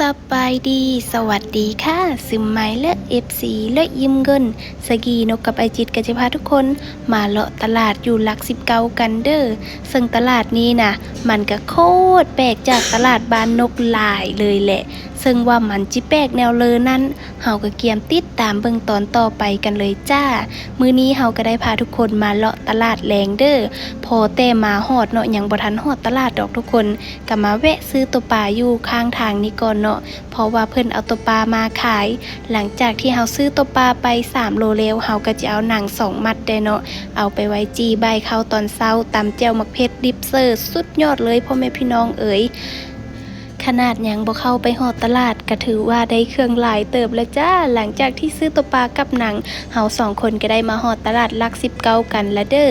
สบายดี สวัสดีค่ะซึมไม้และเอฟซีและยิมเงิน สกีนกกับไอจิตกัจะพาทุกคน มาเลาะตลาดอยู่หลักสิบเก้ากันเด้อซึ่งตลาดนี้นะมันก็โคตรแปลกจากตลาดบ้านนกหลายเลยแหละซึ่งว่ามันจิแปกแนวเลยนั้นเฮาก็เกียมติดตามเบิ่งตอนต่อไปกันเลยจ้า มื้อนี้เฮาก็ได้พาทุกคนมาเลาะตลาดแรงเด้อพอแต่มาฮอดเนาะยังบ่ทันฮอดตลาดดอกทุกคนก็มาแวะซื้อตัวปลาอยู่ข้างทางนี้ก่อนเนาะเพราะว่าเพิ่นเอาตัวปลามาขาย หลังจากที่เฮาซื้อตัวปลาไป3โลแล้วเฮาก็จะเอาหนังสองมัดได้เนาะเอาไปไว้จีใบเข้าวตอนเช้าตำแจ่วมักเผ็ดดิบเซอร์สุดยอดเลยพ่อแม่พี่น้องเอ๋ย ขนาดยังบ่เข้าไปหอดตลาดก็ถือว่าได้เครื่องหลายเติบแล้วจ้า หลังจากที่ซื้อตัวปลากับหนังเฮาสองคนก็ได้มาหอดตลาดลักสิบเก้ากันละเด้อ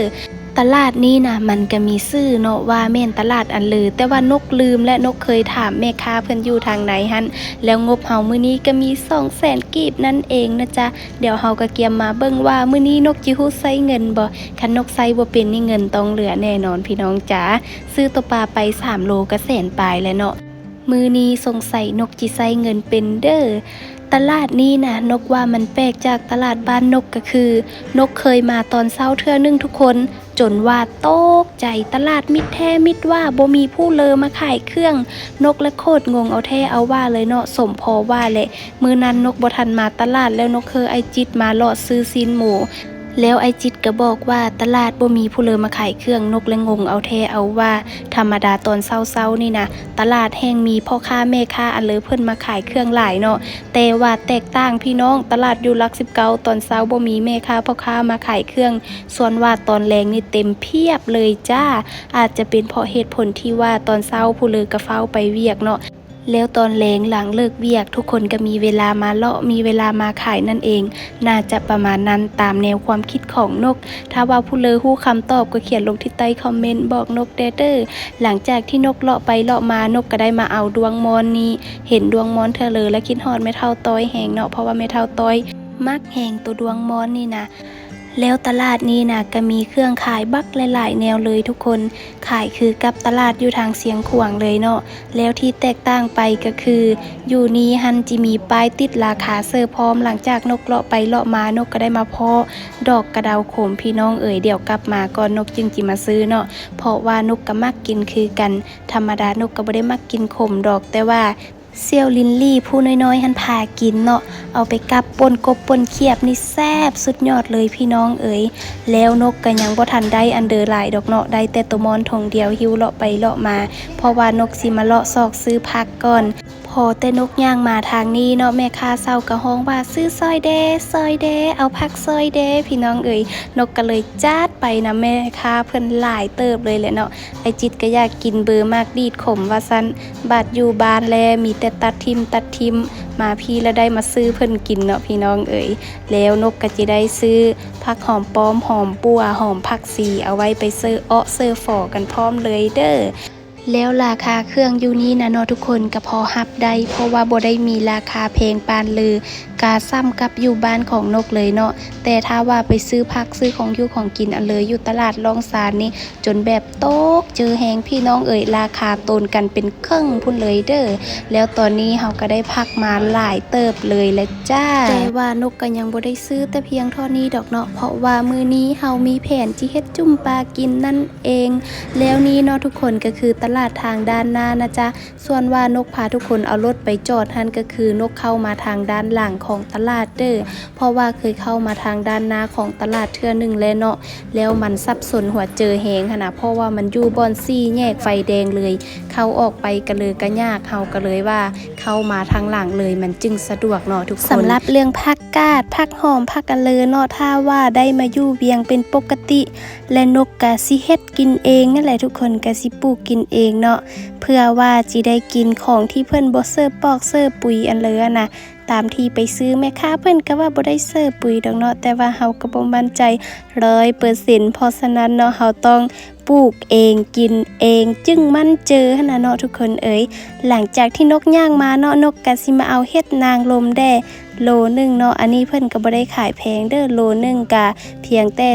ตลาดนี้นะมันก็มีชื่อเนาะว่าแม่นตลาดอันลือ แต่ว่านกลืมและนกเคยถามแม่ค้าเพิ่นอยู่ทางไหนหันแล้วงบเฮามื้อนี้ก็มี2แสนกีบนั่นเองนะจ๊ะเดี๋ยวเฮาก็เกียมมาเบิ่งว่ามื้อนี้นกจิฮู้ใช้เงินบ่คันนกใช้บ่เป็นนี่เงินต้องเหลือแน่นอนพี่น้องจ๋าซื้อตัวปลาไป3โลก็แสนปลายแล้วเนาะ มือนี้สงสัยนกจิไซเงินเป็นเด้อตลาดนี้นะนกว่ามันแปลกจากตลาดบ้านนกก็คือ นกเคยมาตอนเช้าเทื่อนึงทุกคน จนว่าโตกใจตลาดมิดแท้มิดว่าบ่มีผู้เลอมาขายเครื่อง นกและโคตรงงเอาแท้เอาว่าเลยเนาะสมพอว่าแหละมือนั้นนกบทันมาตลาดแล้วนกเคยไอจิตมาเลาะซื้อซีนหมู แล้วไอจิตก็บอกว่าตลาดบ่มีผู้เลอมาขายเครื่องนกและงงเอาแท้เอาว่า ธรรมดาตอนเช้าๆนี่นะตลาดแห่งมีพ่อค้าแม่ค้าอันเลอเพิ่นมาขายเครื่องหลายเนาะแต่ว่าแตกต่างพี่น้องตลาดอยู่ลักสิบเก้าตอนเช้าบ่มีแม่ค้าพ่อค้ามาขายเครื่อง ส่วนว่าตอนแรงนี่เต็มเพียบเลยจ้า อาจจะเป็นเพราะเหตุผลที่ว่าตอนเช้าผู้เลอกระเฝ้าไปเวียกเนาะ แล้วตอนแรงหลังเลิกเวียก ทุกคนก็มีเวลามาเลาะมีเวลามาขายนั่นเอง น่าจะประมาณนั้นตามแนวความคิดของนก ถ้าว่าผู้เลอฮู้คำตอบก็เขียนลงที่ใต้คอมเมนต์บอกนกเดเดอร์หลังจากที่นกเลาะไปเลาะมานกก็ได้มาเอาดวงมอนนี้ เห็นดวงมอนเธอเลยและคิดฮอดไม่เท่าต้อยแหงเนาะเพราะว่าไม่เท่าต้อยมักแหงตัวดวงมอนนี่นะ แล้วตลาดนี้นะก็มีเครื่องขายบักหลายๆ แนวเลยทุกคน ขายคือกับตลาดอยู่ทางเสียงขวางเลยเนาะ แล้วที่แตกต่างไปก็คือ อยู่นี้ฮันจิมีป้ายติดราคาเซอร์พร้อมหลังจากนกเลาะไปเลาะมานกก็ได้มาเพาะดอกกระเดาขมพี่น้องเอ๋ยเดี๋ยวกลับมาก่อนนกจึงจิมาซื้อเนาะ เพราะว่านกก็มักกินคือกัน ธรรมดานกก็บ่ได้มักกินขมดอกแต่ว่า เซียวลินลี่ผู้น้อยๆหันพากินเนาะเอาไปกับปนกบปนเขียบนี่แซบสุดยอดเลยพี่น้องเอ๋ยแล้วนกก็ยังบ่ทันได้อันเดอร์ไลายดอกเนาะได้แต่ตัวมอนทงเดียวหิวเลาะไปเลาะมา เพราะว่านกสิมาเลาะซอกซื้อพักก่อน อแต่นกย่างมาทางนี้เนาะแม่ค้าเศร้ากะห้องว่าซื้อซอยเดซอยเด เอาพักซอยเด พี่น้องเอ๋ยนกก็เลยจัดไปนะแม่ค้าเพิ่นหลายเติบเลยแหละเนาะไอจิตก็อยากกินเบอร์มากดีดขมว่าซันบาดอยู่บ้านแลมีแต่ตัดทิมตัดทิมมาพี่แล้วได้มาซื้อเพิ่นกินเนาะพี่น้องเอ๋ยแล้วนกก็จะได้ซื้อผักหอมป้อมหอมปัวหอมผักสีเอาไว้ไปเซอร์เอ้อเซอร์ฝอกันพร้อมเลยเด้อ แล้วราคาเครื่องอยู่นี้นะเนาะทุกคนก็พอฮับได้เพราะว่าบ่ได้มีราคาเพลงปานเลยกาซ้ำกับอยู่บ้านของนกเลยเนาะแต่ถ้าว่าไปซื้อพักซื้อของอยู่ของกินอันเลยอยู่ตลาดลองซานนี่จนแบบโต๊กเจอแหงพี่น้องเอ่ยราคาตนกันเป็นครึ่งพุ่นเลยเด้อแล้วตอนนี้เฮาก็ได้พักมาหลายเติบเลยและจ้าแต่ว่านกก็ยังบ่ได้ซื้อแต่เพียงเท่านี้ดอกเนาะเพราะว่ามือนี้เฮามีแผนที่เฮ็ดจุ่มปลากินนั่นเอง แล้วนี้เนาะทุกคนก็คือตลาดทางด้านหน้านะจ๊ะส่วนว่านกพาทุกคนเอารถไปจอดทันก็คือนกเข้ามาทางด้านหลังของตลาดเด้อเพราะว่าเคยเข้ามาทางด้านหน้าของตลาดเทื่อหนึ่งแล้วเนาะแล้วมันสับสนหัวเจอแหงขนาดเพราะว่ามันอยู่บอนซี่แยกไฟแดงเลย เข้าออกไปกันเลยก็ยากเฮาก็เลยว่า เข้ามาทางหลังเลยมันจึงสะดวกเนาะทุกคนสำหรับเรื่องผักกาดผักหอมผักกันเลยเนาะถ้าว่าได้มาอยู่เวียงเป็นปกติ และนกกะสิเฮ็ดกินเองนั่นแหละทุกคนกะสิปลูกกินเองเนาะเพื่อว่าจิได้กินของที่เพิ่อนบ่เซอร์ปอกเซอร์ปุ๋ยอันเลยนะ ตามที่ไปซื้อแม่ค้าเพิ่นก็ว่าบ่ได้เซอร์ปุ๋ยดอกเนาะแต่ว่าเฮาก็บ่มั่นใจ100%เพราะฉะนั้นเนาะเฮาต้องปลูกเองกินเอง จึงมั่นเจอหนะเนาะทุกคนเอ๋ยหลังจากที่นกย่างมาเนาะนกก็สิมาเอาเฮ็ดนางลมแด่โลหนึงเนาะอันนี้เพิ่นก็บ่ได้ขายแพงเด้อโลหนึงกะเพียงแต่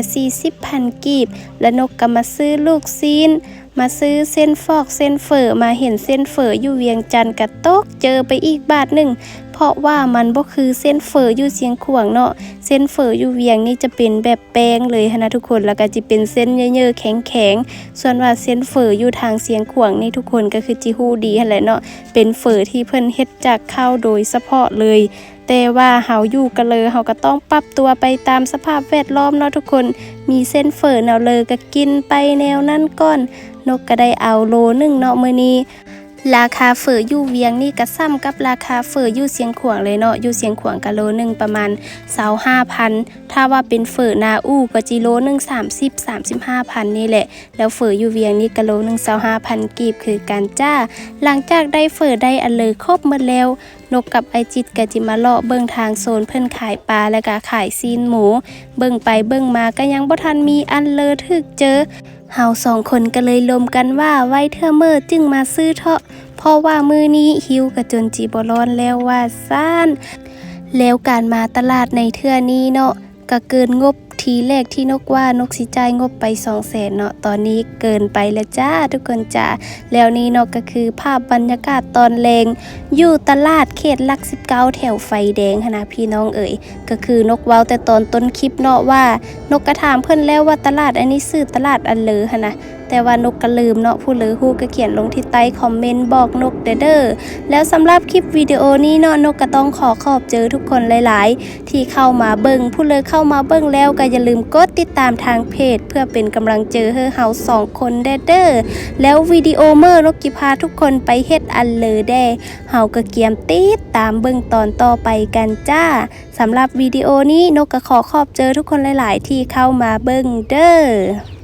40,000กีบและนกก็มาซื้อลูกซีน มาซื้อเส้นฟอกเส้นเฟอมาเห็นเส้นเฟออยู่เวียงจันทน์กะตกเจอไปอีกบาทหนึ่งเพราะว่ามันบ่คือเส้นเฟออยู่เสียงขวางเนาะเส้นเฟออยู่เวียงนี่จะเป็นแบบแป้งเลยนะทุกคนแล้วก็จะเป็นเส้นเยอะๆแข็งๆส่วนว่าเส้นเฟออยู่ทางเสียงขวางนี่ทุกคนก็คือจิฮู้ดีแหละเนาะเป็นเฟอที่เพิ่นเฮ็ดจากข้าวโดยเฉพาะเลยแต่ว่าเฮาอยู่กันเลยเฮาก็ต้องปรับตัวไปตามสภาพแวดล้อมเนาะทุกคน มีเส้นเฟอแนวเลยก็กินไปแนวนั้นก่อน นกก็ได้เอาโลหนึงเนาะมื้อนี้ราคาเฟออยู่เวียงนี่ก็ซ้ำกับราคาเฟออยู่เสียงขวางเลยเนาะอยู่เสียงขวางกะโลหนึ่งประมาณ25,000ถ้าว่าเป็นเฟอนาอู้ก็จิโลหนึ่ง30 35,000นี่แหละ แล้วเฟออยู่เวียงนี่กะโลหนึ่ง25,000กีบคือการจ้า หลังจากได้เฟอได้อันเลยครบหมดแล้วนกกับไอจิตก็จิมาเลาะเบิ่งทางโซนเพิ่นขายปลาแล้วก็ขายซีนหมู เบิ่งไปเบิ่งมาก็ยังบ่ทันมีอันเลอถึกเจอ เฮาสองคนก็เลยลมกันว่าไว้เธอเมื่อจึงมาซื้อเถาะเพราะว่ามือนี้หิวกระจนจีบร้อนแล้วว่าซ่านแล้วการมาตลาดในเทื่อนี้เนาะก็เกินงบ ทีแรกที่นกว่านกสิจ่ายงบไปสองแสนเนาะตอนนี้เกินไปแล้วจ้าทุกคนจ้าแล้วนี่เนาะก็คือภาพบรรยากาศตอนแรงอยู่ตลาดเขตลักสิบเก้าแถวไฟแดงนนะพี่น้องเอ๋ยก็คือนกว้าแต่ตอนต้นคลิปเนาะว่า นกกระถามเพื่อนแล้วว่าตลาดอันนี้ซื้อตลาดอันเลอนะ แต่ว่านกก็ลืมเนาะผู้เลอฮู้ก็เขียนลงที่ใต้คอมเมนต์บอกนกเด้อเด้อแล้วสำหรับคลิปวิดีโอนี้เนาะนกก็ต้องขอขอบเจอทุกคนหลาย ๆ ที่เข้ามาเบิ่งผู้เลือเข้ามาเบิ่งแล้วก็อย่าลืมกดติดตามทางเพจ เพื่อเป็นกำลังเจอเฮอเฮาสองคนเด้อเด้อแล้ววิดีโอเมื่อนกกิพาทุกคนไปเฮ็ดอันเลอแด้เฮาก็เกียมติดตามเบิ่งตอนต่อไปกันจ้าสำหรับวิดีโอนี้นกก็ขอขอบเจอทุกคนหลาย ๆ ที่เข้ามาเบิ่งเด้อ